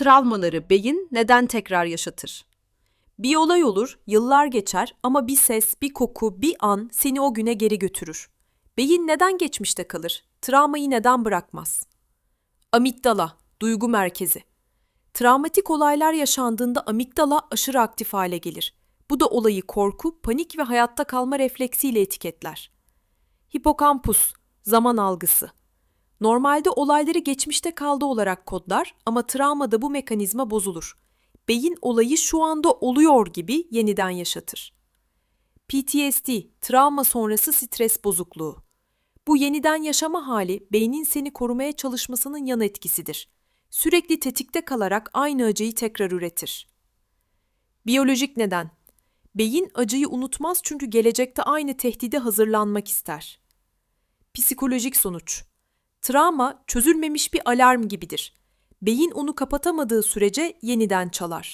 Travmaları beyin neden tekrar yaşatır? Bir olay olur, yıllar geçer ama bir ses, bir koku, bir an seni o güne geri götürür. Beyin neden geçmişte kalır? Travmayı neden bırakmaz? Amigdala, duygu merkezi. Travmatik olaylar yaşandığında amigdala aşırı aktif hale gelir. Bu da olayı korku, panik ve hayatta kalma refleksiyle etiketler. Hipokampus, zaman algısı. Normalde olayları geçmişte kaldı olarak kodlar ama travmada bu mekanizma bozulur. Beyin olayı şu anda oluyor gibi yeniden yaşatır. PTSD, travma sonrası stres bozukluğu. Bu yeniden yaşama hali beynin seni korumaya çalışmasının yan etkisidir. Sürekli tetikte kalarak aynı acıyı tekrar üretir. Biyolojik neden. Beyin acıyı unutmaz çünkü gelecekte aynı tehdide hazırlanmak ister. Psikolojik sonuç. Travma çözülmemiş bir alarm gibidir. Beyin onu kapatamadığı sürece yeniden çalar.